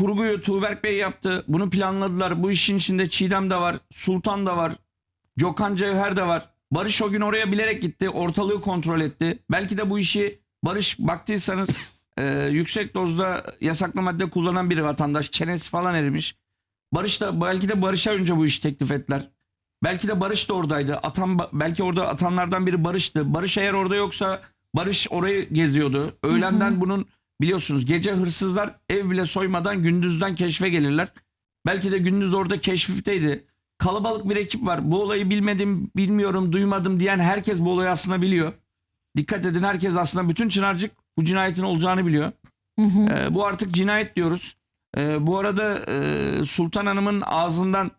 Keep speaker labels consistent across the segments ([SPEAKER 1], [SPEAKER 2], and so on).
[SPEAKER 1] kurguyu Tuğberk Bey yaptı. Bunu planladılar. Bu işin içinde Çiğdem de var. Sultan da var. Gökhan Cevher de var. Barış o gün oraya bilerek gitti. Ortalığı kontrol etti. Belki de bu işi Barış baktıysanız e, yüksek dozda yasaklı madde kullanan bir vatandaş. Çenesi falan erimiş. Barış da belki de Barış'a önce bu işi teklif ettiler. Belki de Barış da oradaydı. Atan belki orada atanlardan biri Barış'tı. Barış eğer orada yoksa Barış orayı geziyordu. Öğlenden bunun biliyorsunuz gece hırsızlar ev bile soymadan gündüzden keşfe gelirler. Belki de gündüz orada keşifteydi. Kalabalık bir ekip var. Bu olayı bilmedim, bilmiyorum, duymadım diyen herkes bu olayı aslında biliyor. Dikkat edin herkes aslında bütün Çınarcık bu cinayetin olacağını biliyor. Ee, bu artık cinayet diyoruz. Ee, bu arada e, Sultan Hanım'ın ağzından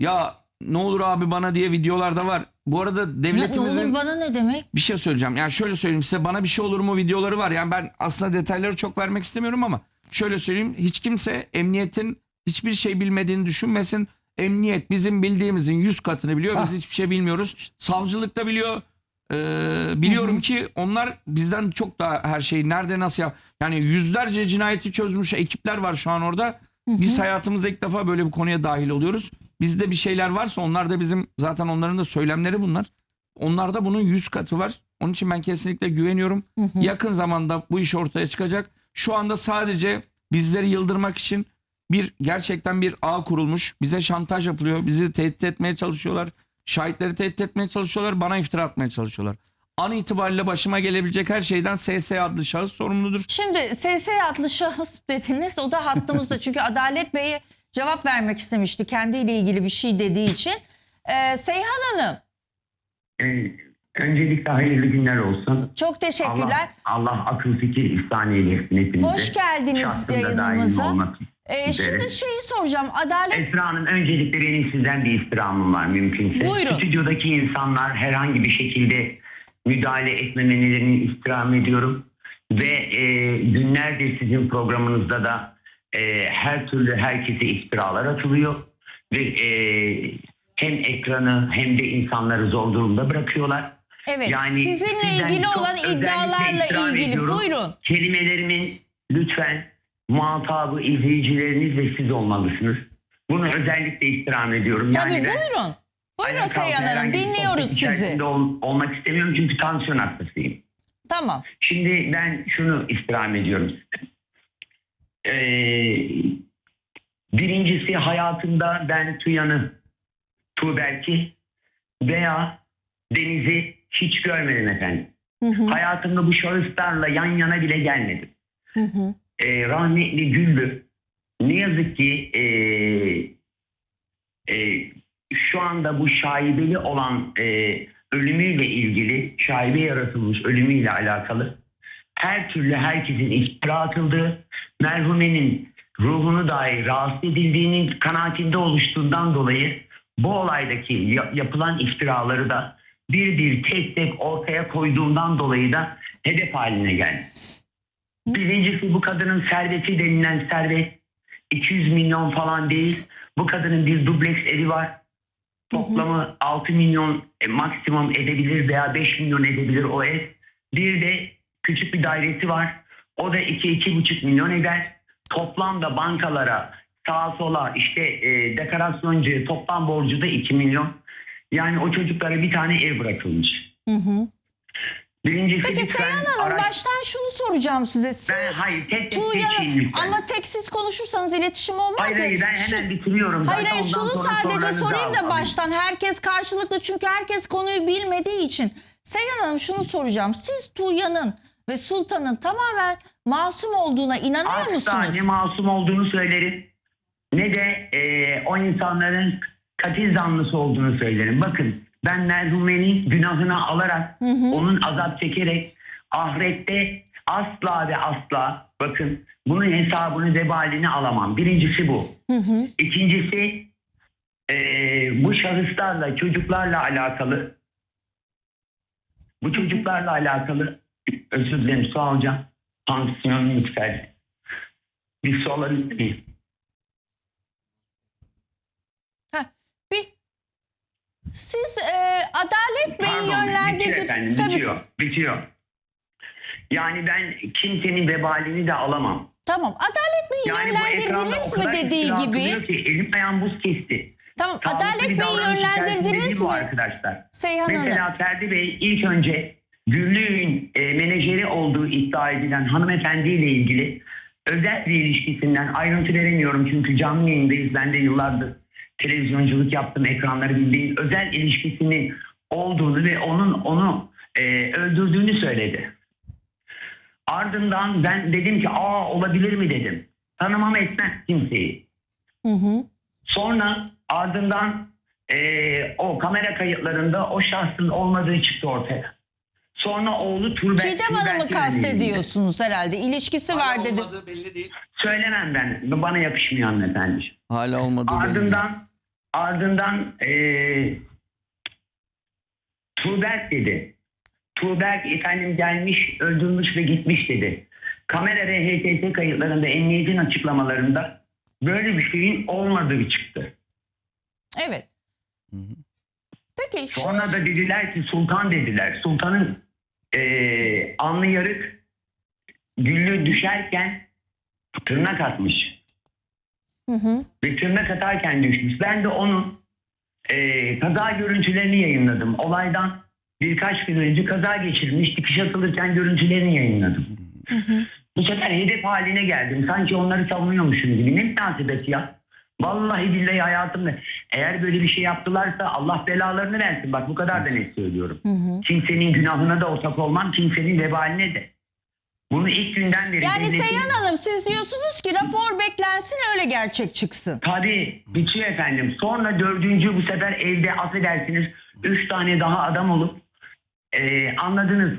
[SPEAKER 1] ya ne olur abi bana diye videolar da var. Bu arada
[SPEAKER 2] Ne, ne
[SPEAKER 1] devletimizin
[SPEAKER 2] olur bana ne demek?
[SPEAKER 1] bir şey söyleyeceğim. Yani şöyle söyleyeyim size bana bir şey olur mu videoları var. Yani ben aslında detayları çok vermek istemiyorum ama şöyle söyleyeyim. Hiç kimse emniyetin hiçbir şey bilmediğini düşünmesin. Emniyet bizim bildiğimizin 100 katını biliyor. Biz hiçbir şey bilmiyoruz. Savcılık da biliyor. Ee, biliyorum ki onlar bizden çok daha her şeyi nerede nasıl yap. Yani yüzlerce cinayeti çözmüş ekipler var şu an orada. Biz hayatımızda ilk defa böyle bir konuya dahil oluyoruz. Bizde bir şeyler varsa onlar da bizim zaten onların da söylemleri bunlar. Onlarda bunun 100 katı var. Onun için ben kesinlikle güveniyorum. Yakın zamanda bu iş ortaya çıkacak. Şu anda sadece bizleri yıldırmak için bir gerçekten bir ağ kurulmuş. Bize şantaj yapılıyor. Bizi tehdit etmeye çalışıyorlar. Şahitleri tehdit etmeye çalışıyorlar. Bana iftira atmaya çalışıyorlar. An itibariyle başıma gelebilecek her şeyden SS adlı şahıs sorumludur.
[SPEAKER 2] Şimdi SS adlı şahıs dediniz. O da hattımızda. Çünkü Adalet Bey'e cevap vermek istemişti. Kendiyle ilgili bir şey dediği için. Ee, Seyhan Hanım
[SPEAKER 3] Ee, öncelikle hayırlı günler olsun.
[SPEAKER 2] çok teşekkürler.
[SPEAKER 3] Allah, Allah akıl fikir ihsan eylesin hepinize.
[SPEAKER 2] Hoş geldiniz
[SPEAKER 3] Şahsında
[SPEAKER 2] yayınımıza. Ee, şimdi şeyi soracağım. Adalet
[SPEAKER 3] Esra Hanım öncelikle benim sizden bir istirhamım var mümkünse.
[SPEAKER 2] Buyurun.
[SPEAKER 3] Stüdyodaki insanlar herhangi bir şekilde müdahale etmemelerini istirham ediyorum. Ve e, günlerdir sizin programınızda da e, her türlü herkese iftiralar atılıyor. Ve e, hem ekranı hem de insanları zor durumda bırakıyorlar.
[SPEAKER 2] evet
[SPEAKER 3] Yani
[SPEAKER 2] sizinle ilgili olan iddialarla ilgili
[SPEAKER 3] ediyorum.
[SPEAKER 2] buyurun.
[SPEAKER 3] Kelimelerimin lütfen muhatabı izleyicileriniz ve siz olmalısınız. Bunu özellikle istirham ediyorum.
[SPEAKER 2] Tabii
[SPEAKER 3] yani
[SPEAKER 2] buyurun. Buyurun Seyhan Hanım dinliyoruz sizi.
[SPEAKER 3] ol- olmak istemiyorum çünkü tansiyon hastasıyım.
[SPEAKER 2] Tamam.
[SPEAKER 3] Şimdi ben şunu istirham ediyorum Ee, birincisi hayatımda ben Tuyan'ı, Tuğberk'i veya Deniz'i hiç görmedim efendim.
[SPEAKER 2] Hı hı,
[SPEAKER 3] Hayatımda bu şahıslarla yan yana bile gelmedim.
[SPEAKER 2] hı hı.
[SPEAKER 3] Ee, rahmetli Güllü ne yazık ki ee, ee, şu anda bu şaibeli olan ee, ölümüyle ilgili, şaibe yaratılmış ölümüyle alakalı her türlü herkesin iftira atıldığı, merhumenin ruhunu dahi rahatsız edildiğinin kanaatinde oluştuğundan dolayı bu olaydaki ya- yapılan iftiraları da bir bir tek tek ortaya koyduğundan dolayı da hedef haline geldi. Birincisi bu kadının serveti denilen servet 200 milyon falan değil. Bu kadının bir dubleks evi var. Toplamı 6 milyon e, maksimum edebilir veya 5 milyon edebilir o ev. Bir de küçük bir dairesi var. O da 2-2,5 milyon eder. Toplamda bankalara sağa sola işte e, dekorasyoncu toplam borcu da 2 milyon. Yani o çocuklara bir tane ev bırakılmış.
[SPEAKER 2] Hı hı.
[SPEAKER 3] Birincisi
[SPEAKER 2] Peki Seyhan Hanım
[SPEAKER 3] araç-
[SPEAKER 2] baştan şunu soracağım size. Siz
[SPEAKER 3] Ben hayır tek tek lütfen.
[SPEAKER 2] ama tek siz konuşursanız iletişim olmaz
[SPEAKER 3] Hayır
[SPEAKER 2] ya.
[SPEAKER 3] hayır ben hemen bitiriyorum.
[SPEAKER 2] Hayır hayır şunu sadece sorayım da baştan herkes karşılıklı çünkü herkes konuyu bilmediği için. Seyhan Hanım şunu soracağım. Siz Tuğya'nın ve Sultan'ın tamamen masum olduğuna inanıyor
[SPEAKER 3] Asla
[SPEAKER 2] musunuz?
[SPEAKER 3] ne masum olduğunu söylerim ne de e, o insanların katil zanlısı olduğunu söylerim. Bakın ben merhumenin günahını alarak onun azap çekerek ahirette asla ve asla bakın bunun hesabını vebalini alamam. Birincisi bu. İkincisi e, bu şahıslarla çocuklarla alakalı bu çocuklarla alakalı özür dilerim su alacağım. Tansiyonum yükseldi. Bir su alabilir miyim?
[SPEAKER 2] Siz e, Adalet Bey'i
[SPEAKER 3] Pardon, bitiyor
[SPEAKER 2] yönlendirdir.
[SPEAKER 3] efendim,
[SPEAKER 2] Tabii.
[SPEAKER 3] bitiyor, bitiyor. Yani ben kimsenin vebalini de alamam.
[SPEAKER 2] Tamam. Adalet Bey'i
[SPEAKER 3] Yani bu ekranda o
[SPEAKER 2] yönlendirdiniz mi
[SPEAKER 3] kadar
[SPEAKER 2] dediği
[SPEAKER 3] iftira
[SPEAKER 2] gibi?
[SPEAKER 3] atılıyor Ki, elim ayağım buz kesti.
[SPEAKER 2] Tamam.
[SPEAKER 3] Sağlıklı
[SPEAKER 2] Adalet
[SPEAKER 3] bir
[SPEAKER 2] Bey'i
[SPEAKER 3] davranış içerisinde
[SPEAKER 2] yönlendirdiniz
[SPEAKER 3] bu
[SPEAKER 2] mi?
[SPEAKER 3] arkadaşlar.
[SPEAKER 2] Seyhan
[SPEAKER 3] Mesela
[SPEAKER 2] Hanım.
[SPEAKER 3] Ferdi Bey ilk önce Güllü'nün e, menajeri olduğu iddia edilen hanımefendiyle ilgili özel bir ilişkisinden ayrıntı veremiyorum çünkü canlı yayındayız. Ben de yıllardır televizyonculuk yaptım ekranları bildiğin özel ilişkisinin olduğunu ve onun onu e, öldürdüğünü söyledi. Ardından ben dedim ki aa olabilir mi dedim. Tanımam etmez kimseyi.
[SPEAKER 2] Hı hı.
[SPEAKER 3] Sonra ardından eee, o kamera kayıtlarında o şahsın olmadığı çıktı ortaya. Sonra oğlu Turbek.
[SPEAKER 2] Çiğdem Hanım'ı kastediyorsunuz herhalde. İlişkisi var dedi.
[SPEAKER 1] olmadığı belli değil.
[SPEAKER 3] Söylemem ben. Bana yakışmıyor hanımefendi.
[SPEAKER 1] Hala değil.
[SPEAKER 3] Ardından ardından eee Tuğberk dedi. Tuğberk efendim gelmiş, öldürmüş ve gitmiş dedi. Kamera HTS kayıtlarında, emniyetin açıklamalarında böyle bir şeyin olmadığı çıktı.
[SPEAKER 2] Evet. Peki şu
[SPEAKER 3] Sonra da dediler ki Sultan dediler. Sultan'ın eee alnı yarık güllü düşerken tırnak atmış.
[SPEAKER 2] Hı hı.
[SPEAKER 3] Ve tırnak atarken düşmüş. Ben de onun eee, kaza görüntülerini yayınladım. Olaydan birkaç gün önce kaza geçirmiş. Dikiş atılırken görüntülerini yayınladım. Bu sefer hedef haline geldim. Sanki onları savunuyormuşum gibi. Ne münasebet ya. Vallahi billahi hayatımda. Eğer böyle bir şey yaptılarsa Allah belalarını versin. Bak bu kadar da net söylüyorum. Kimsenin günahına da ortak olmam. Kimsenin vebaline de. Bunu ilk günden beri...
[SPEAKER 2] yani
[SPEAKER 3] devletin-
[SPEAKER 2] Seyhan Hanım siz diyorsunuz ki rapor beklensin öyle gerçek çıksın.
[SPEAKER 3] Tabii bitiyor efendim. Sonra dördüncü bu sefer evde affedersiniz üç tane daha adam olup e, anladınız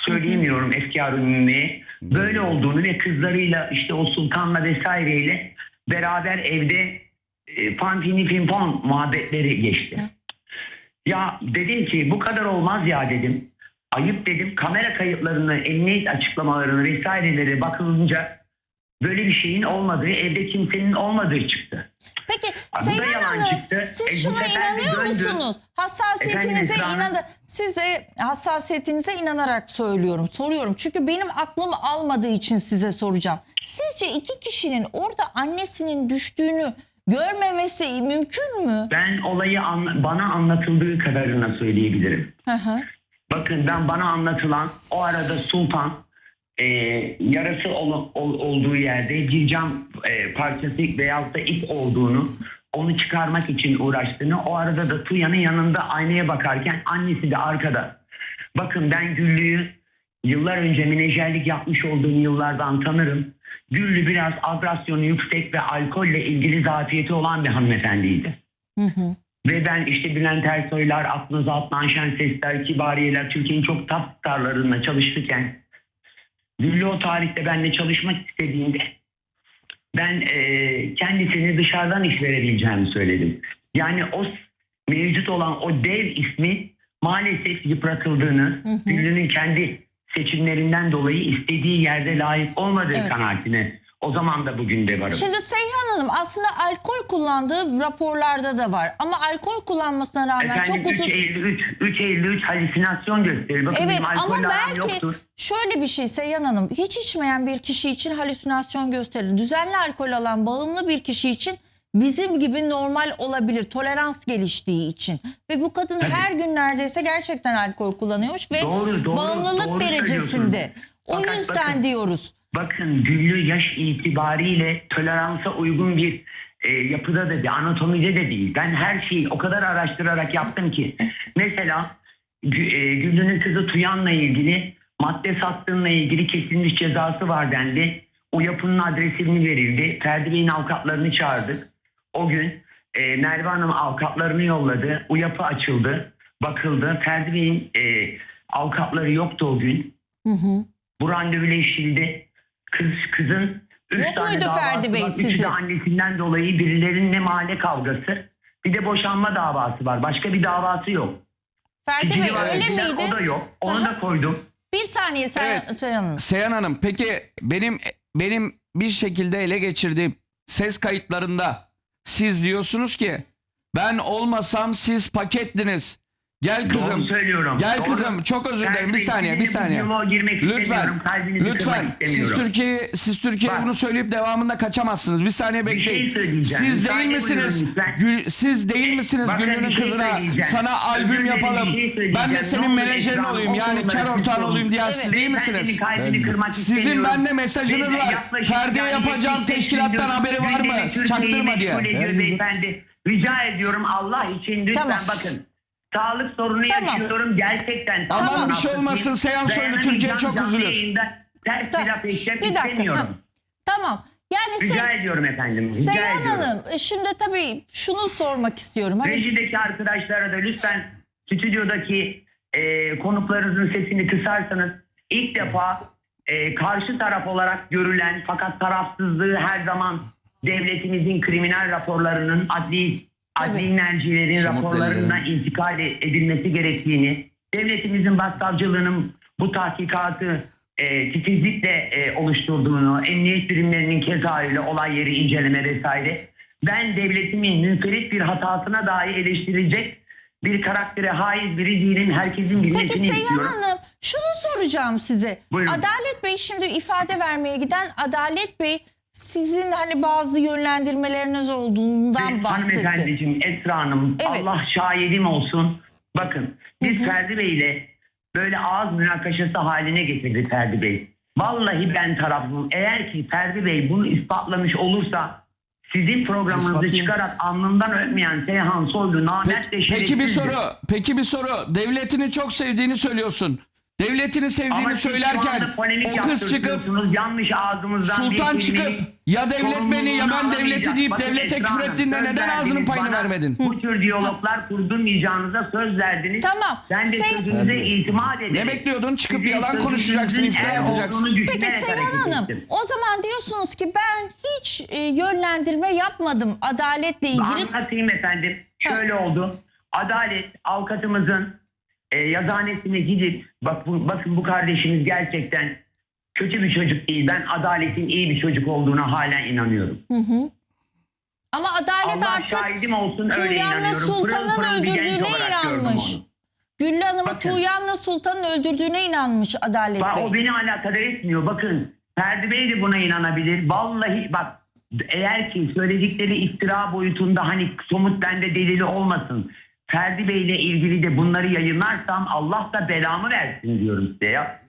[SPEAKER 3] söyleyemiyorum efkar ümumi böyle olduğunu ve kızlarıyla işte o sultanla vesaireyle beraber evde e, fantini pimpon muhabbetleri geçti. Ya dedim ki bu kadar olmaz ya dedim. Ayıp dedim. Kamera kayıtlarını, emniyet açıklamalarını vesaireleri bakılınca böyle bir şeyin olmadığı, evde kimsenin olmadığı çıktı.
[SPEAKER 2] Peki
[SPEAKER 3] yalan
[SPEAKER 2] Hanım siz
[SPEAKER 3] E,
[SPEAKER 2] şuna inanıyor musunuz? Hassasiyetinize inan size hassasiyetinize inanarak söylüyorum, soruyorum. Çünkü benim aklım almadığı için size soracağım. Sizce iki kişinin orada annesinin düştüğünü görmemesi mümkün mü?
[SPEAKER 3] Ben olayı anla- bana anlatıldığı kadarına söyleyebilirim.
[SPEAKER 2] Hı hı.
[SPEAKER 3] Bakın ben bana anlatılan o arada Sultan e, yarası ol- ol- olduğu yerde bir cam e, parçası veyahut da ip olduğunu onu çıkarmak için uğraştığını o arada da Tuya'nın yanında aynaya bakarken annesi de arkada. Bakın ben Güllü'yü yıllar önce menajerlik yapmış olduğum yıllardan tanırım. Güllü biraz agresyonu yüksek ve alkolle ilgili zafiyeti olan bir hanımefendiydi. Ve ben işte Bülent Ersoylar, aklınıza atlan şen sesler, kibariyeler, Türkiye'nin çok top starlarında çalışırken Güllü o tarihte benimle çalışmak istediğinde ben e, kendisini dışarıdan iş verebileceğimi söyledim. Yani o mevcut olan o dev ismi maalesef yıpratıldığını, Güllü'nün kendi seçimlerinden dolayı istediği yerde layık olmadığı
[SPEAKER 2] Evet.
[SPEAKER 3] kanaatine o zaman da bugün de varım.
[SPEAKER 2] Şimdi Seyhan Hanım aslında alkol kullandığı raporlarda da var. Ama alkol kullanmasına rağmen
[SPEAKER 3] Efendim
[SPEAKER 2] çok
[SPEAKER 3] 3
[SPEAKER 2] uzun...
[SPEAKER 3] Eylül 3, 3 Eylül 3 halüsinasyon gösterir. Bakın
[SPEAKER 2] Evet
[SPEAKER 3] benim
[SPEAKER 2] ama belki
[SPEAKER 3] yoktur.
[SPEAKER 2] şöyle bir şey Seyhan Hanım hiç içmeyen bir kişi için halüsinasyon gösterir. Düzenli alkol alan bağımlı bir kişi için bizim gibi normal olabilir tolerans geliştiği için. Ve bu kadın
[SPEAKER 3] Tabii.
[SPEAKER 2] her gün neredeyse gerçekten alkol kullanıyormuş ve
[SPEAKER 3] Doğru, doğru,
[SPEAKER 2] bağımlılık
[SPEAKER 3] doğru
[SPEAKER 2] derecesinde. O
[SPEAKER 3] Fakat
[SPEAKER 2] yüzden
[SPEAKER 3] bakın-
[SPEAKER 2] diyoruz.
[SPEAKER 3] Bakın Güllü yaş itibariyle toleransa uygun bir e, yapıda da değil, anatomide de değil. Ben her şeyi o kadar araştırarak yaptım ki. Mesela Gü- e, Güllü'nün kızı Tuyan'la ilgili madde sattığınla ilgili kesilmiş cezası var dendi. O yapının adresini verildi. Ferdi Bey'in avukatlarını çağırdık. O gün e, Merve Hanım avukatlarını yolladı. O yapı açıldı. Bakıldı. Ferdi Bey'in e, avukatları yoktu o gün. Bu randevuyla işildi. Kız, kızın üç
[SPEAKER 2] Yok
[SPEAKER 3] tane
[SPEAKER 2] muydu
[SPEAKER 3] davası
[SPEAKER 2] Ferdi Bey
[SPEAKER 3] var. Üçü
[SPEAKER 2] sizin?
[SPEAKER 3] de annesinden dolayı birilerinle mahalle kavgası. Bir de boşanma davası var. Başka bir davası yok.
[SPEAKER 2] Ferdi
[SPEAKER 3] İkili
[SPEAKER 2] Bey
[SPEAKER 3] var,
[SPEAKER 2] öyle miydi?
[SPEAKER 3] O da yok. Onu
[SPEAKER 2] Aha.
[SPEAKER 3] da koydum.
[SPEAKER 2] Bir saniye Seyhan,
[SPEAKER 1] Evet.
[SPEAKER 2] Seyhan Hanım.
[SPEAKER 1] Seyhan Hanım peki benim benim bir şekilde ele geçirdiğim ses kayıtlarında siz diyorsunuz ki ben olmasam siz pakettiniz. Gel kızım.
[SPEAKER 3] Doğru söylüyorum.
[SPEAKER 1] Gel
[SPEAKER 3] Doğru.
[SPEAKER 1] kızım. Çok özür dilerim. Bir saniye, bir saniye. Lütfen. Lütfen. Siz. Türkiye'yi siz Türkiye'yi
[SPEAKER 3] Bak.
[SPEAKER 1] bunu söyleyip devamında kaçamazsınız. Bir saniye
[SPEAKER 3] Bir
[SPEAKER 1] bekleyin.
[SPEAKER 3] şey söyleyeceğim.
[SPEAKER 1] siz değil misiniz? Gül, siz değil misiniz
[SPEAKER 3] Bakın
[SPEAKER 1] Güllü'nün
[SPEAKER 3] bir şey
[SPEAKER 1] kızına sana albüm
[SPEAKER 3] dilerim,
[SPEAKER 1] yapalım.
[SPEAKER 3] bir şey
[SPEAKER 1] ben de senin menajerin olayım. Yani kar
[SPEAKER 3] bir
[SPEAKER 1] ortağın olayım diyen siz değil misiniz? Sizin bende mesajınız var. Ferdi'ye yapacağım
[SPEAKER 3] 75
[SPEAKER 1] teşkilattan haberi var mı? Çaktırma diye.
[SPEAKER 3] Rica ediyorum Allah için lütfen
[SPEAKER 2] Tamam.
[SPEAKER 3] bakın. Sağlık sorunu
[SPEAKER 2] Tamam.
[SPEAKER 3] yaşıyorum gerçekten.
[SPEAKER 1] Aman
[SPEAKER 3] Sağlık
[SPEAKER 1] bir şey olmasın, Seyhan Soylu
[SPEAKER 3] Dayanamayacağım,
[SPEAKER 1] Türkiye çok
[SPEAKER 3] canlı
[SPEAKER 1] üzülür.
[SPEAKER 3] yayında Ters
[SPEAKER 2] Ta-
[SPEAKER 3] bir laf etmek
[SPEAKER 2] bir dakika.
[SPEAKER 3] istemiyorum.
[SPEAKER 2] ha. Tamam. Yani
[SPEAKER 3] Rica
[SPEAKER 2] Se-
[SPEAKER 3] ediyorum efendim. Rica
[SPEAKER 2] Seyhan
[SPEAKER 3] ediyorum.
[SPEAKER 2] Hanım e, şimdi tabii şunu sormak istiyorum. Hani
[SPEAKER 3] Rejideki arkadaşlara da lütfen stüdyodaki e, konuklarınızın sesini kısarsanız ilk defa e, karşı taraf olarak görülen fakat tarafsızlığı her zaman devletimizin kriminal raporlarının adli adli
[SPEAKER 2] Tabii.
[SPEAKER 3] mercilerin
[SPEAKER 1] Somut
[SPEAKER 3] raporlarından intikal edilmesi gerektiğini, devletimizin başsavcılığının bu tahkikatı e, titizlikle e, oluşturduğunu, emniyet birimlerinin keza öyle olay yeri inceleme vesaire. Ben devletimin münferit bir hatasına dahi eleştirilecek bir karaktere haiz biri değilim. Herkesin
[SPEAKER 2] Peki
[SPEAKER 3] bilmesini
[SPEAKER 2] Seyhan
[SPEAKER 3] istiyorum.
[SPEAKER 2] Hanım şunu soracağım size.
[SPEAKER 3] Buyurun.
[SPEAKER 2] Adalet Bey şimdi ifade vermeye giden Adalet Bey sizin hani bazı yönlendirmeleriniz olduğundan bahsetti.
[SPEAKER 3] Hanımefendiciğim Esra Hanım
[SPEAKER 2] Evet.
[SPEAKER 3] Allah şahidim olsun. Bakın biz Ferdi Bey ile böyle ağız münakaşası haline getirdi Ferdi Bey. Vallahi ben tarafım. Eğer ki Ferdi Bey bunu ispatlamış olursa sizin programınızı
[SPEAKER 1] İspatlayın.
[SPEAKER 3] çıkarak alnından ölmeyen Seyhan Soylu namert ve
[SPEAKER 1] Peki, peki bir soru. Peki bir soru. Devletini çok sevdiğini söylüyorsun. Devletini sevdiğini
[SPEAKER 3] Ama siz şu
[SPEAKER 1] söylerken
[SPEAKER 3] anda polemik
[SPEAKER 1] o kız çıkıp
[SPEAKER 3] yanlış ağzımızdan
[SPEAKER 1] Sultan çıkıp ya devlet beni ya ben
[SPEAKER 3] sorumluluğunu
[SPEAKER 1] devleti
[SPEAKER 3] alamayacak.
[SPEAKER 1] deyip
[SPEAKER 3] Bakın
[SPEAKER 1] devlete
[SPEAKER 3] Esra
[SPEAKER 1] küfür
[SPEAKER 3] Hanım,
[SPEAKER 1] ettiğinde
[SPEAKER 3] söz
[SPEAKER 1] neden ağzının payını
[SPEAKER 3] bana.
[SPEAKER 1] vermedin?
[SPEAKER 3] Bu tür diyaloglar kurdurmayacağınıza söz verdiniz.
[SPEAKER 2] Tamam.
[SPEAKER 3] Ben de
[SPEAKER 2] Sen-
[SPEAKER 3] sözünüze itimat ederim.
[SPEAKER 1] Ne bekliyordun? Çıkıp
[SPEAKER 3] Sizin
[SPEAKER 1] yalan konuşacaksın, iftira
[SPEAKER 3] eğer
[SPEAKER 1] atacaksın.
[SPEAKER 2] Peki Seyhan Hanım o zaman diyorsunuz ki ben hiç e, yönlendirme yapmadım adaletle ilgili.
[SPEAKER 3] Anlatayım efendim. Şöyle oldu. Adalet avukatımızın e, yazıhanesine gidip bak bu, bakın bu kardeşimiz gerçekten kötü bir çocuk değil. Ben adaletin iyi bir çocuk olduğuna halen inanıyorum.
[SPEAKER 2] Ama adalet
[SPEAKER 3] Allah
[SPEAKER 2] artık
[SPEAKER 3] olsun
[SPEAKER 2] Tuğyan'la Sultan'ın
[SPEAKER 3] pırıl
[SPEAKER 2] öldürdüğüne inanmış. Güllü Hanım'ı. Tuğyan'la Sultan'ın öldürdüğüne inanmış Adalet
[SPEAKER 3] Bak,
[SPEAKER 2] Bey.
[SPEAKER 3] o beni alakadar etmiyor. Bakın Ferdi Bey de buna inanabilir. Vallahi bak eğer ki söyledikleri iftira boyutunda hani somut bende delili olmasın. Ferdi Bey ile ilgili de bunları yayınlarsam Allah da belamı versin diyorum size ya.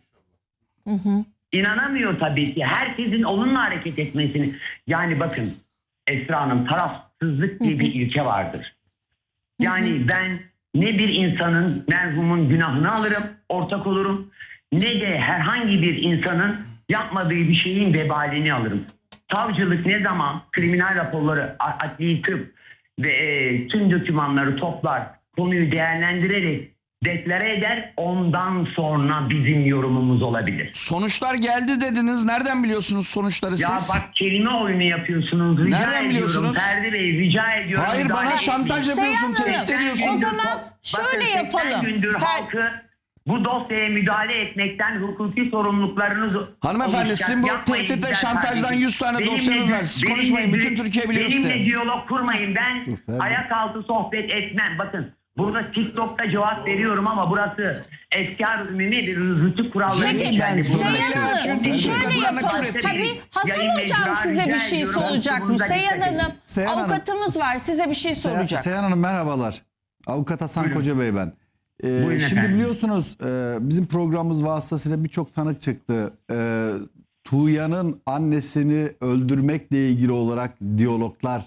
[SPEAKER 3] İnanamıyor tabii ki. Herkesin onunla hareket etmesini. Yani bakın Esra Hanım tarafsızlık diye bir ilke vardır. Yani ben ne bir insanın merhumun günahını alırım, ortak olurum. Ne de herhangi bir insanın yapmadığı bir şeyin vebalini alırım. Savcılık ne zaman kriminal raporları, adli tıp ve e, tüm dokümanları toplar, konuyu değerlendirerek deklare eder. Ondan sonra bizim yorumumuz olabilir.
[SPEAKER 1] Sonuçlar geldi dediniz. Nereden biliyorsunuz sonuçları
[SPEAKER 3] Ya
[SPEAKER 1] siz?
[SPEAKER 3] bak kelime oyunu yapıyorsunuz. Rica
[SPEAKER 1] Nereden
[SPEAKER 3] ediyorum
[SPEAKER 1] biliyorsunuz?
[SPEAKER 3] Ferdi Bey rica ediyorum.
[SPEAKER 1] Hayır, bana şantaj yapıyorsun, tehdit
[SPEAKER 2] Hanım,
[SPEAKER 1] ediyorsun.
[SPEAKER 2] o zaman şöyle
[SPEAKER 3] 80
[SPEAKER 2] yapalım.
[SPEAKER 3] gündür
[SPEAKER 2] Fer-
[SPEAKER 3] halkı bu dosyaya müdahale etmekten hukuki sorumluluklarınız
[SPEAKER 1] Hanımefendi, sizin bu
[SPEAKER 3] Yapmayın
[SPEAKER 1] tehdit ve
[SPEAKER 3] güzel
[SPEAKER 1] şantajdan
[SPEAKER 3] kardeşim.
[SPEAKER 1] 100 tane
[SPEAKER 3] Benimle
[SPEAKER 1] dosyanız var. Siz
[SPEAKER 3] benimle
[SPEAKER 1] konuşmayın,
[SPEAKER 3] dü-
[SPEAKER 1] bütün Türkiye biliyor
[SPEAKER 3] Benimle
[SPEAKER 1] sizi.
[SPEAKER 3] diyalog kurmayın. Ben
[SPEAKER 4] Ferdi.
[SPEAKER 3] ayak altı sohbet etmem. Bakın burada TikTok'ta cevap veriyorum ama burası efkar ümumi bir rütük kuralları
[SPEAKER 2] Peki,
[SPEAKER 3] Burada-
[SPEAKER 2] Seyhan Hanım
[SPEAKER 1] çünkü
[SPEAKER 2] şöyle yapalım.
[SPEAKER 1] küfür
[SPEAKER 2] Tabii. Hasan
[SPEAKER 3] Yayın
[SPEAKER 2] Hocam
[SPEAKER 3] mecra
[SPEAKER 2] size bir
[SPEAKER 3] rica
[SPEAKER 2] şey
[SPEAKER 3] ediyorum.
[SPEAKER 2] soracakmış.
[SPEAKER 3] Bununla
[SPEAKER 2] Seyhan
[SPEAKER 3] dikkat edin.
[SPEAKER 2] Hanım
[SPEAKER 4] Seyhan Hanım.
[SPEAKER 2] avukatımız var size bir şey soracak.
[SPEAKER 4] Seyhan Hanım merhabalar. Avukat Hasan Koca Bey ben. Ee,
[SPEAKER 3] Buyurun
[SPEAKER 4] şimdi
[SPEAKER 3] efendim.
[SPEAKER 4] biliyorsunuz e, bizim programımız vasıtasıyla birçok tanık çıktı. Ee, Tuğya'nın annesini öldürmekle ilgili olarak diyaloglar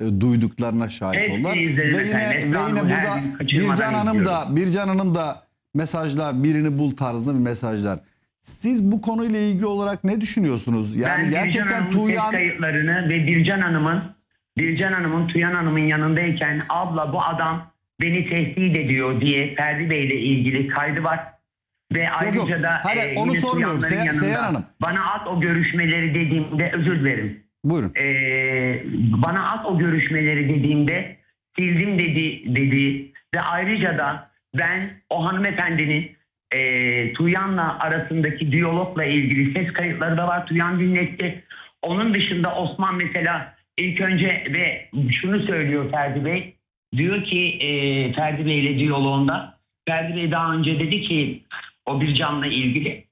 [SPEAKER 4] e, duyduklarına şahit oldular.
[SPEAKER 3] izledim
[SPEAKER 4] Ve yine,
[SPEAKER 3] efendim.
[SPEAKER 4] ve
[SPEAKER 3] Esra
[SPEAKER 4] yine
[SPEAKER 3] her
[SPEAKER 4] burada
[SPEAKER 3] gün kaçırmadan
[SPEAKER 4] Bircan Hanım da
[SPEAKER 3] izliyorum.
[SPEAKER 4] Bircan Hanım da mesajlar birini bul tarzında bir mesajlar. Siz bu konuyla ilgili olarak ne düşünüyorsunuz? Yani
[SPEAKER 3] ben Bircan
[SPEAKER 4] gerçekten
[SPEAKER 3] Hanım'ın ses
[SPEAKER 4] Tuğyan
[SPEAKER 3] kayıtlarını ve Bircan Hanım'ın Bircan Hanım'ın Tuyan Hanım'ın yanındayken abla bu adam beni tehdit ediyor diye Ferdi Bey ile ilgili kaydı var. Ve ayrıca
[SPEAKER 4] yok.
[SPEAKER 3] da
[SPEAKER 4] Hayır,
[SPEAKER 3] e,
[SPEAKER 4] onu sormuyorum. Se-
[SPEAKER 3] yanında
[SPEAKER 4] Seyhan Hanım.
[SPEAKER 3] Bana at o görüşmeleri dediğimde özür dilerim.
[SPEAKER 4] buyurun.
[SPEAKER 3] Ee, bana at o görüşmeleri dediğimde sildim dedi dedi ve ayrıca da ben o hanımefendinin e, Tuyan'la arasındaki diyalogla ilgili ses kayıtları da var. Tuyan dinletti. Onun dışında Osman mesela ilk önce ve şunu söylüyor Ferdi Bey. Diyor ki e, Ferdi Bey ile diyaloğunda Ferdi Bey daha önce dedi ki o bir canla ilgili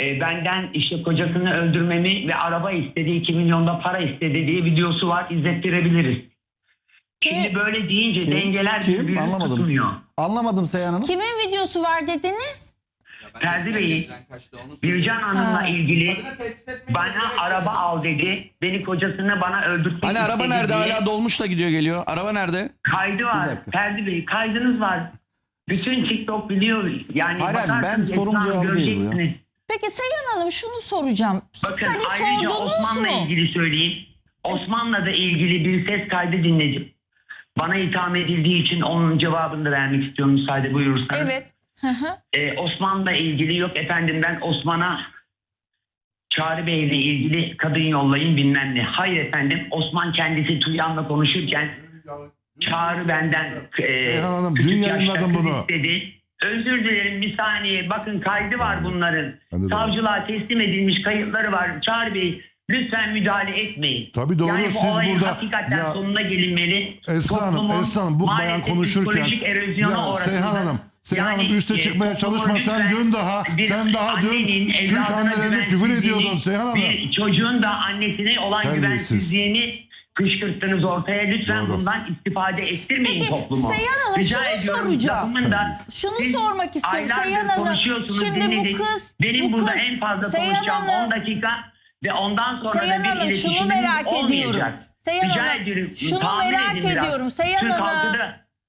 [SPEAKER 3] e, benden işte kocasını öldürmemi ve araba istedi 2 milyonda para istedi diye videosu var izlettirebiliriz. Şimdi böyle deyince
[SPEAKER 4] Kim?
[SPEAKER 3] dengeler
[SPEAKER 4] Kim? Anlamadım.
[SPEAKER 3] tutmuyor.
[SPEAKER 4] Anlamadım Seyhan Hanım.
[SPEAKER 2] Kimin videosu var dediniz?
[SPEAKER 3] Ferdi Bey'in Bircan Hanım'la
[SPEAKER 2] Ha.
[SPEAKER 3] ilgili bana araba al dedi. Beni kocasını bana öldürtmek
[SPEAKER 1] Hani araba
[SPEAKER 3] istedi
[SPEAKER 1] nerede?
[SPEAKER 3] diye.
[SPEAKER 1] Hala dolmuşla gidiyor geliyor. Araba nerede?
[SPEAKER 3] Kaydı var.
[SPEAKER 4] dakika.
[SPEAKER 3] Ferdi Bey kaydınız var. Bütün TikTok biliyor. Yani
[SPEAKER 4] Hayır, hayır,
[SPEAKER 3] bakarsınız,
[SPEAKER 4] ben sorun
[SPEAKER 3] ekran
[SPEAKER 4] cevabı değil bu ya.
[SPEAKER 3] göreceksiniz.
[SPEAKER 2] Peki Seyhan Hanım şunu soracağım. Siz
[SPEAKER 3] Bakın
[SPEAKER 2] hani
[SPEAKER 3] ayrıca
[SPEAKER 2] sordunuz
[SPEAKER 3] Osman'la
[SPEAKER 2] mu?
[SPEAKER 3] ilgili söyleyeyim. Osman'la da ilgili bir ses kaydı dinledim. Bana itham edildiği için onun cevabını da vermek istiyorum müsaade buyurursanız.
[SPEAKER 2] Evet. Hı hı.
[SPEAKER 3] Ee, Osman'la ilgili yok efendim ben Osman'a Çağrı Bey'le ilgili kadın yollayın bilmem ne. Hayır efendim Osman kendisi Tuyan'la konuşurken Çağrı benden e,
[SPEAKER 5] Hanım,
[SPEAKER 3] küçük yaşta
[SPEAKER 5] yayınladım
[SPEAKER 3] kız
[SPEAKER 5] bunu.
[SPEAKER 3] istedi. Özür dilerim bir saniye bakın kaydı var bunların.
[SPEAKER 5] Hadi bakalım.
[SPEAKER 3] Savcılığa teslim edilmiş kayıtları var. Çağrı Bey lütfen müdahale etmeyin.
[SPEAKER 5] Tabii doğru,
[SPEAKER 3] Yani bu
[SPEAKER 5] siz
[SPEAKER 3] olayın
[SPEAKER 5] burada-
[SPEAKER 3] hakikaten
[SPEAKER 5] Ya-
[SPEAKER 3] sonuna gelinmeli.
[SPEAKER 5] Esra Hanım,
[SPEAKER 3] Toplumun
[SPEAKER 5] Esra Hanım bu bayan
[SPEAKER 3] maalesef
[SPEAKER 5] konuşurken
[SPEAKER 3] psikolojik erozyona
[SPEAKER 5] ya
[SPEAKER 3] uğradı.
[SPEAKER 5] Seyhan Hanım, Seyhan
[SPEAKER 3] Yani,
[SPEAKER 5] Hanım üste
[SPEAKER 3] e,
[SPEAKER 5] çıkmaya
[SPEAKER 3] toplumun
[SPEAKER 5] çalışma. Sen dün daha, sen daha dün Türk annelerine küfür ediyordun Seyhan Hanım.
[SPEAKER 3] Bir çocuğun da annesine olan
[SPEAKER 5] Terbiyesiz.
[SPEAKER 3] güvensizliğini kışkırttınız ortaya. Lütfen
[SPEAKER 5] Doğru.
[SPEAKER 3] bundan istifade ettirmeyin
[SPEAKER 2] Peki,
[SPEAKER 3] toplumu.
[SPEAKER 2] Seyhan Hanım,
[SPEAKER 3] Rica
[SPEAKER 2] şunu
[SPEAKER 3] ediyorum,
[SPEAKER 2] soracağım.
[SPEAKER 3] da
[SPEAKER 2] Şunu sormak istiyorum Seyhan Hanım. Şimdi bu
[SPEAKER 3] dinledik.
[SPEAKER 2] kız-
[SPEAKER 3] Benim
[SPEAKER 2] bu
[SPEAKER 3] burada
[SPEAKER 2] kız-
[SPEAKER 3] en fazla
[SPEAKER 2] Seyhan
[SPEAKER 3] konuşacağım
[SPEAKER 2] Hanım-
[SPEAKER 3] 10 dakika ve ondan sonra
[SPEAKER 2] Seyhan
[SPEAKER 3] da bir
[SPEAKER 2] Hanım şunu merak
[SPEAKER 3] olmayacak.
[SPEAKER 2] ediyorum. Seyhan
[SPEAKER 3] Rica
[SPEAKER 2] Hanım
[SPEAKER 3] ediyorum.
[SPEAKER 2] şunu merak ediyorum. Seyhan Hanım.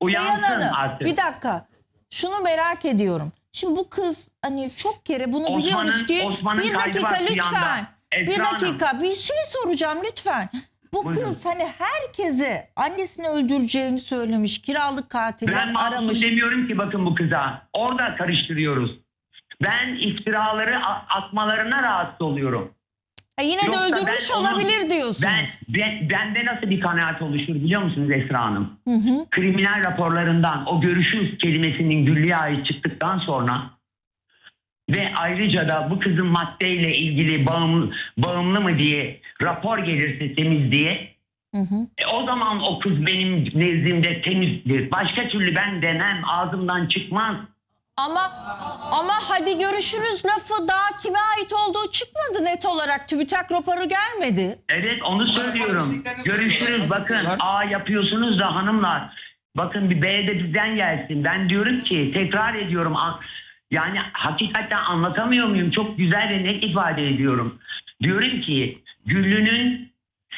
[SPEAKER 2] Seyhan Hanım bir dakika. Şunu merak ediyorum. Şimdi bu kız hani çok kere bunu
[SPEAKER 3] Osman'ın-
[SPEAKER 2] biliyoruz ki
[SPEAKER 3] Osman'ın
[SPEAKER 2] bir dakika lütfen.
[SPEAKER 3] yanda.
[SPEAKER 2] Bir
[SPEAKER 3] Hanım.
[SPEAKER 2] dakika bir şey soracağım lütfen. Bu
[SPEAKER 3] Buyurun.
[SPEAKER 2] kız hani herkese annesini öldüreceğini söylemiş. Kiralık katiller
[SPEAKER 3] Ben masum
[SPEAKER 2] aramış.
[SPEAKER 3] demiyorum ki bakın bu kıza. Orada karıştırıyoruz. Ben iftiraları a- atmalarına rahatsız oluyorum.
[SPEAKER 2] E yine de
[SPEAKER 3] Yoksa
[SPEAKER 2] öldürmüş
[SPEAKER 3] ben onun-
[SPEAKER 2] olabilir diyorsunuz.
[SPEAKER 3] Ben, ben bende nasıl bir kanaat oluşur biliyor musunuz Esra Hanım? Kriminal raporlarından o görüşürüz kelimesinin güllüğe ait çıktıktan sonra ve ayrıca da bu kızın maddeyle ilgili bağımlı, bağımlı mı diye rapor gelirse temiz diye e, o zaman o kız benim nezdimde temizdir. Başka türlü ben demem ağzımdan çıkmaz.
[SPEAKER 2] Ama ama hadi görüşürüz lafı daha kime ait olduğu çıkmadı net olarak. TÜBİTAK raporu gelmedi.
[SPEAKER 3] Evet onu söylüyorum. Görüşürüz bakın. A yapıyorsunuz da hanımlar. Bakın bir B'de bizden gelsin. Ben diyorum ki tekrar ediyorum. Yani hakikaten anlatamıyor muyum? Çok güzel ve net ifade ediyorum. Diyorum ki Güllü'nün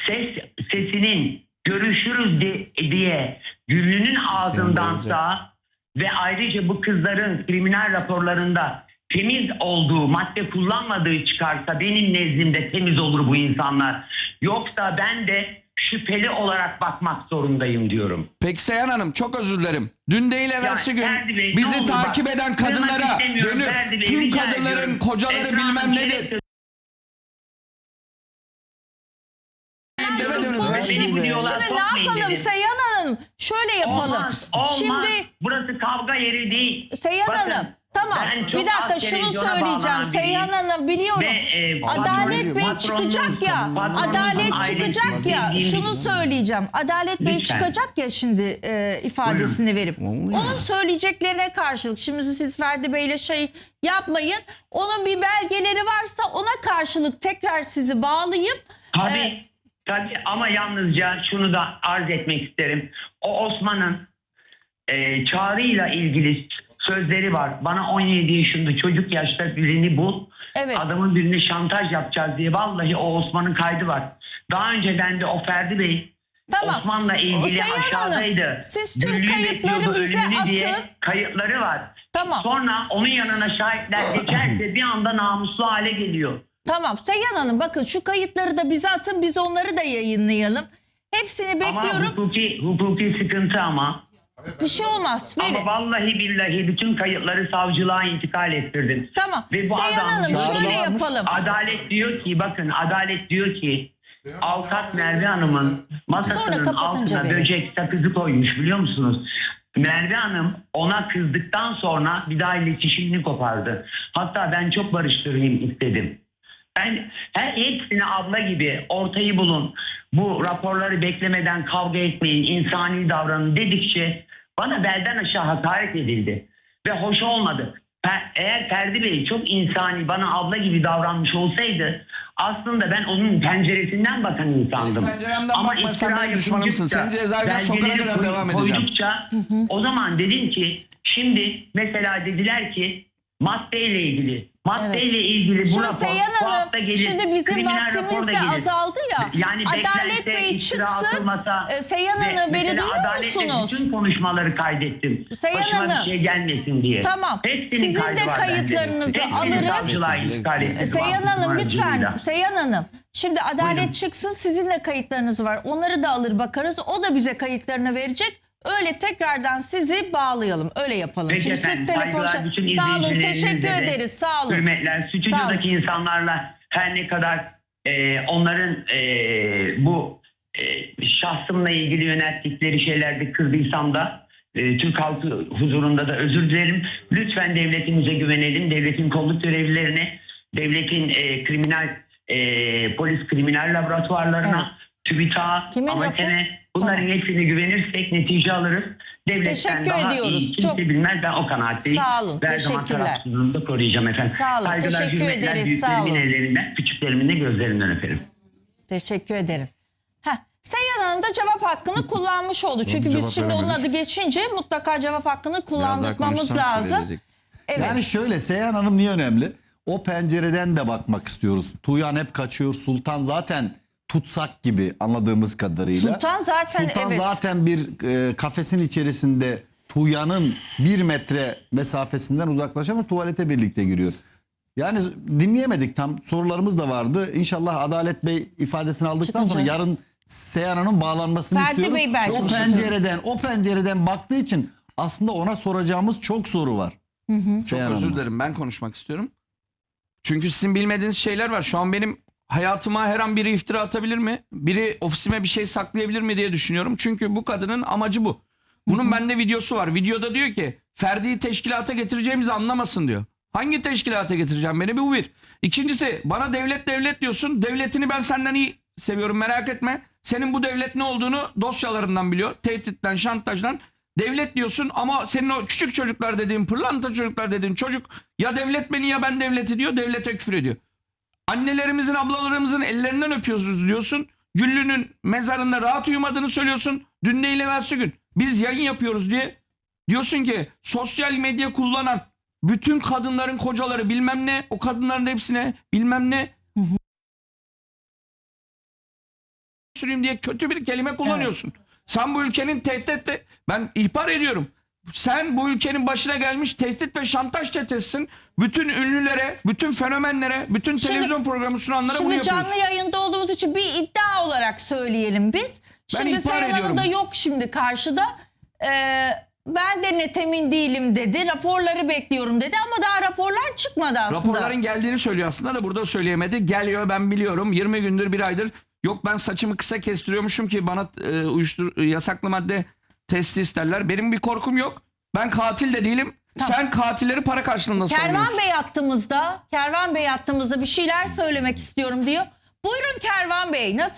[SPEAKER 3] ses sesinin görüşürüz di- diye Güllü'nün ağzındansa ve ayrıca bu kızların kriminal raporlarında temiz olduğu, madde kullanmadığı çıkarsa benim nezdimde temiz olur bu insanlar. Yoksa ben de şüpheli olarak bakmak zorundayım diyorum.
[SPEAKER 1] Peki Seyhan Hanım çok özür dilerim. Dün değil evvelsi gün
[SPEAKER 3] Ferdi Bey, ne
[SPEAKER 1] bizi
[SPEAKER 3] olur
[SPEAKER 1] takip
[SPEAKER 3] bak,
[SPEAKER 1] eden
[SPEAKER 3] kırmak
[SPEAKER 1] kadınlara
[SPEAKER 3] Ferdi
[SPEAKER 1] dönüp
[SPEAKER 3] Bey,
[SPEAKER 1] tüm
[SPEAKER 3] rica
[SPEAKER 1] kadınların
[SPEAKER 3] ediyorum.
[SPEAKER 1] kocaları
[SPEAKER 3] Esra
[SPEAKER 1] bilmem nedir.
[SPEAKER 3] Beni bu diyaloğa
[SPEAKER 2] Şimdi ne yapalım
[SPEAKER 3] dedim.
[SPEAKER 2] Seyhan Hanım? Şöyle yapalım.
[SPEAKER 3] Olmaz, olmaz.
[SPEAKER 2] Şimdi
[SPEAKER 3] Burası kavga yeri değil.
[SPEAKER 2] Seyhan
[SPEAKER 3] Bakın,
[SPEAKER 2] Hanım tamam bir dakika şunu söyleyeceğim. Seyhan. Hanım biliyorum.
[SPEAKER 3] Ve, e,
[SPEAKER 2] Adalet Bey çıkacak ya. Adalet çıkacak ya. Şunu söyleyeceğim. Adalet Bey çıkacak ya şimdi e, ifadesini verip.
[SPEAKER 1] Oluyor.
[SPEAKER 2] Onun söyleyeceklerine karşılık. Şimdi siz Ferdi Bey'le şey yapmayın. Onun bir belgeleri varsa ona karşılık tekrar sizi bağlayıp
[SPEAKER 3] Tabii,
[SPEAKER 2] e,
[SPEAKER 3] tabii ama yalnızca şunu da arz etmek isterim. O Osman'ın e, çağrıyla ilgili sözleri var. Bana 17 yaşında çocuk yaşta birini bul.
[SPEAKER 2] Evet.
[SPEAKER 3] Adamın birini şantaj yapacağız diye. Vallahi o Osman'ın kaydı var. Daha önceden de o Ferdi Bey
[SPEAKER 2] Tamam.
[SPEAKER 3] Osman'la ilgili
[SPEAKER 2] Hanım,
[SPEAKER 3] aşağıdaydı.
[SPEAKER 2] siz tüm
[SPEAKER 3] Güllü'yü
[SPEAKER 2] kayıtları
[SPEAKER 3] bekliyordu,
[SPEAKER 2] bize
[SPEAKER 3] ölümlü diye
[SPEAKER 2] atın.
[SPEAKER 3] kayıtları var.
[SPEAKER 2] Tamam.
[SPEAKER 3] Sonra onun yanına şahitler geçerse bir anda namuslu hale geliyor.
[SPEAKER 2] Tamam Seyhan Hanım bakın şu kayıtları da bize atın biz onları da yayınlayalım. Hepsini
[SPEAKER 3] Ama
[SPEAKER 2] bekliyorum.
[SPEAKER 3] hukuki, hukuki sıkıntı ama.
[SPEAKER 2] Bir şey olmaz. Verin.
[SPEAKER 3] Ama vallahi billahi bütün kayıtları savcılığa intikal ettirdim.
[SPEAKER 2] Tamam.
[SPEAKER 3] Ve bu
[SPEAKER 2] Seyhan
[SPEAKER 3] adam
[SPEAKER 2] Hanım
[SPEAKER 3] şu
[SPEAKER 2] şöyle
[SPEAKER 3] anda-
[SPEAKER 2] yapalım.
[SPEAKER 3] Adalet diyor ki bakın adalet diyor ki avukat Merve Hanım'ın
[SPEAKER 2] Sonra
[SPEAKER 3] masasının
[SPEAKER 2] kapatınca
[SPEAKER 3] altına
[SPEAKER 2] verin.
[SPEAKER 3] böcek sakızı koymuş biliyor musunuz? Merve Hanım ona kızdıktan sonra bir daha iletişimini kopardı. Hatta ben çok barıştırayım istedim. Ben her hepsini abla gibi ortayı bulun. Bu raporları beklemeden kavga etmeyin, insani davranın dedikçe bana belden aşağı hakaret edildi. ve hoş olmadı. Eğer Ferdi Bey çok insani bana abla gibi davranmış olsaydı aslında ben onun penceresinden bakan insandım.
[SPEAKER 1] Penceremden
[SPEAKER 3] Ama iftira yapıldıkça,
[SPEAKER 1] Seni cezaevinden
[SPEAKER 3] belgeleri
[SPEAKER 1] kadar devam edeceğim.
[SPEAKER 3] koydukça o zaman dedim ki şimdi mesela dediler ki maddeyle ilgili maddeyle ilgili bu
[SPEAKER 2] Şimdi
[SPEAKER 3] rapor
[SPEAKER 2] Seyhan
[SPEAKER 3] bu
[SPEAKER 2] Hanım
[SPEAKER 3] hafta gelir.
[SPEAKER 2] şimdi bizim vaktimiz de
[SPEAKER 3] gelir.
[SPEAKER 2] azaldı ya.
[SPEAKER 3] Yani
[SPEAKER 2] Adalet Bey çıksın. E, Seyhan Hanım beni duyuyor
[SPEAKER 3] adaletle
[SPEAKER 2] musunuz?
[SPEAKER 3] bütün konuşmaları kaydettim.
[SPEAKER 2] Seyhan
[SPEAKER 3] Başıma
[SPEAKER 2] Hanım.
[SPEAKER 3] bir şey gelmesin diye.
[SPEAKER 2] Tamam.
[SPEAKER 3] Hepsinin
[SPEAKER 2] Sizin de
[SPEAKER 3] bende.
[SPEAKER 2] kayıtlarınızı alırız. Seyhan Hanım lütfen. Seyhan Hanım şimdi adalet
[SPEAKER 3] Buyurun.
[SPEAKER 2] çıksın sizin de kayıtlarınız var onları da alır bakarız o da bize kayıtlarını verecek öyle tekrardan sizi bağlayalım öyle yapalım.
[SPEAKER 3] Peki
[SPEAKER 2] Şimdi
[SPEAKER 3] efendim,
[SPEAKER 2] sırf telefon
[SPEAKER 3] saygılar bütün
[SPEAKER 2] sağ olun teşekkür
[SPEAKER 3] de
[SPEAKER 2] ederiz sağ olun.
[SPEAKER 3] Hürmetler. Stüdyodaki insanlarla her ne kadar e, onların e, bu e, şahsımla ilgili yönelttikleri şeylerde kırdıysam da e, Türk halkı huzurunda da özür dilerim. Lütfen devletimize güvenelim. Devletin kolluk görevlilerine, devletin e, kriminal e, polis kriminal laboratuvarlarına, TÜBİTAK'a,
[SPEAKER 2] Kimin
[SPEAKER 3] AMATEN'e bunların
[SPEAKER 2] Tamam.
[SPEAKER 3] hepsini güvenirsek netice alırız. Devletten
[SPEAKER 2] Teşekkür
[SPEAKER 3] daha
[SPEAKER 2] ediyoruz.
[SPEAKER 3] iyi kimse
[SPEAKER 2] Çok-
[SPEAKER 3] bilmez ben o kanaatteyim.
[SPEAKER 2] Sağ olun,
[SPEAKER 3] Her zaman
[SPEAKER 2] teşekkürler.
[SPEAKER 3] tarafsızlığımı da koruyacağım efendim.
[SPEAKER 2] Sağ olun,
[SPEAKER 3] Saygılar,
[SPEAKER 2] teşekkür ederiz, sağ olun.
[SPEAKER 3] ellerinden, küçüklerimin de gözlerinden öperim.
[SPEAKER 2] Teşekkür ederim. Heh, Seyhan Hanım da cevap hakkını kullanmış oldu. Çünkü
[SPEAKER 5] cevap
[SPEAKER 2] biz şimdi onun
[SPEAKER 5] veremedik.
[SPEAKER 2] adı geçince mutlaka cevap hakkını kullandırmamız
[SPEAKER 1] konuşsam
[SPEAKER 2] lazım. Evet.
[SPEAKER 4] Yani şöyle Seyhan Hanım niye önemli? O pencereden de bakmak istiyoruz. Tuğyan hep kaçıyor. Sultan zaten tutsak gibi anladığımız kadarıyla.
[SPEAKER 2] Sultan zaten
[SPEAKER 4] Sultan
[SPEAKER 2] evet.
[SPEAKER 4] zaten bir e, kafesin içerisinde Tuğyan'ın bir metre mesafesinden uzaklaşamıyor. Tuvalete birlikte giriyor. Yani dinleyemedik tam sorularımız da vardı. İnşallah Adalet Bey ifadesini aldıktan
[SPEAKER 2] Çıkınca.
[SPEAKER 4] sonra yarın Seyhan Hanım'ın bağlanmasını
[SPEAKER 2] Ferdi
[SPEAKER 4] istiyorum.
[SPEAKER 2] Bey belki
[SPEAKER 4] o
[SPEAKER 2] şey
[SPEAKER 4] pencereden o pencereden baktığı için aslında ona soracağımız çok soru var.
[SPEAKER 1] Çok
[SPEAKER 4] Seyhan
[SPEAKER 1] özür
[SPEAKER 4] Hanım.
[SPEAKER 1] dilerim ben konuşmak istiyorum. Çünkü sizin bilmediğiniz şeyler var. Şu an benim hayatıma her an biri iftira atabilir mi? Biri ofisime bir şey saklayabilir mi diye düşünüyorum. Çünkü bu kadının amacı bu. Bunun bende videosu var. Videoda diyor ki Ferdi'yi teşkilata getireceğimizi anlamasın diyor. Hangi teşkilata getireceğim beni? Bu bir. İkincisi bana devlet devlet diyorsun. Devletini ben senden iyi seviyorum merak etme. Senin bu devlet ne olduğunu dosyalarından biliyor. Tehditten, şantajdan. Devlet diyorsun ama senin o küçük çocuklar dediğin, pırlanta çocuklar dediğin çocuk ya devlet beni ya ben devleti diyor, devlete küfür ediyor. Annelerimizin, ablalarımızın ellerinden öpüyoruz diyorsun. Güllü'nün mezarında rahat uyumadığını söylüyorsun. Dün değil evvelsi gün. Biz yayın yapıyoruz diye diyorsun ki sosyal medya kullanan bütün kadınların kocaları bilmem ne, o kadınların hepsine bilmem ne süreyim diye kötü bir kelime kullanıyorsun. Sen bu ülkenin tehdit ve ben ihbar ediyorum. Sen bu ülkenin başına gelmiş tehdit ve şantaj çetesisin. Bütün ünlülere, bütün fenomenlere, bütün
[SPEAKER 2] Şimdi-
[SPEAKER 1] televizyon programı sunanlara bunu
[SPEAKER 2] Şimdi
[SPEAKER 1] yapıyorsun.
[SPEAKER 2] canlı yayında olduğumuz için bir iddia olarak söyleyelim biz.
[SPEAKER 1] Ben
[SPEAKER 2] Şimdi
[SPEAKER 1] ihbar
[SPEAKER 2] Seyhan Hanım
[SPEAKER 1] ediyorum.
[SPEAKER 2] da yok şimdi karşıda. Ee, ben de net emin değilim dedi. Raporları bekliyorum dedi ama daha raporlar çıkmadı aslında.
[SPEAKER 1] Raporların geldiğini söylüyor aslında da burada söyleyemedi. Geliyor ben biliyorum 20 gündür bir aydır. Yok ben saçımı kısa kestiriyormuşum ki bana e, uyuştur yasaklı madde testi isterler. Benim bir korkum yok. Ben katil de değilim. Sen katilleri para karşılığında savunuyorsun.
[SPEAKER 2] Kervan Bey attığımızda, Kervan Bey attığımızda bir şeyler söylemek istiyorum diyor. Buyurun Kervan Bey nasıl